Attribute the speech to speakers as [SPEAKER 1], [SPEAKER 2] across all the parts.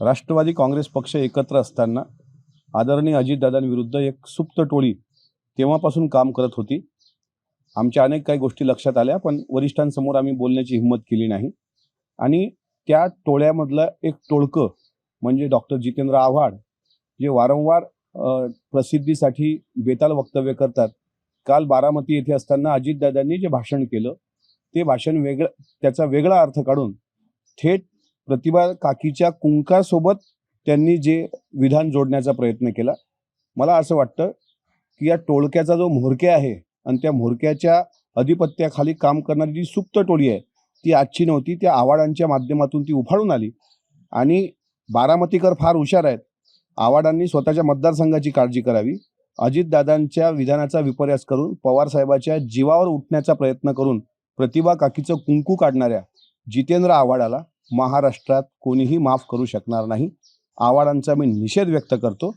[SPEAKER 1] राष्ट्रवादी काँग्रेस पक्ष एकत्र असताना आदरणीय अजितदादांविरुद्ध एक सुप्त टोळी तेव्हापासून काम करत होती. आमच्या अनेक काही गोष्टी लक्षात आल्या पण वरिष्ठांसमोर आम्ही बोलण्याची हिंमत केली नाही. आणि त्या टोळ्यामधलं एक टोळकं म्हणजे डॉक्टर जितेंद्र आव्हाड जे वारंवार प्रसिद्धीसाठी बेताल वक्तव्य करतात. काल बारामती येथे असताना अजितदादांनी जे भाषण केलं ते भाषण वेगळं त्याचा वेगळा अर्थ काढून थेट प्रतिभा काकीच्या कुंकासोबत त्यांनी जे विधान जोडण्याचा प्रयत्न केला मला असं वाटतं की या टोळक्याचा जो म्होरक्या आहे आणि त्या म्होरक्याच्या अधिपत्याखाली काम करणारी जी सुप्त टोळी आहे ती आजची नव्हती त्या आवाडांच्या माध्यमातून ती उफाळून आली. आणि बारामतीकर फार हुशार आहेत. आवाडांनी स्वतःच्या मतदारसंघाची काळजी करावी. अजितदादांच्या विधानाचा विपर्यास करून पवारसाहेबाच्या जीवावर उठण्याचा प्रयत्न करून प्रतिभा काकीचं कुंकू काढणाऱ्या जितेंद्र आव्हाडाला महाराष्ट्रात कोणीही माफ करू शकणार नाही. आव्हाडांचा मी निषेध व्यक्त करतो.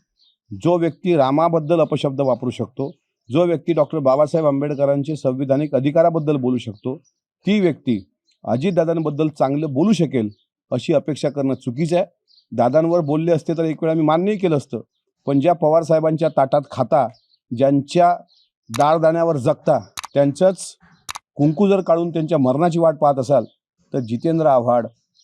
[SPEAKER 1] जो व्यक्ती रामाबद्दल अपशब्द वापरू शकतो जो व्यक्ती डॉक्टर बाबासाहेब आंबेडकरांचे संविधानिक अधिकाराबद्दल बोलू शकतो ती व्यक्ती अजितदादांबद्दल चांगलं बोलू शकेल अशी अपेक्षा करणं चुकीचं आहे. दादांवर बोलले असते तर एक वेळा मी मान्यही केलं असतं. पण ज्या पवारसाहेबांच्या ताटात खाता ज्यांच्या दाळदाण्यावर जगता त्यांचंच कुंकू जर काढून त्यांच्या मरणाची वाट पाहत असाल तर जितेंद्र आव्हाड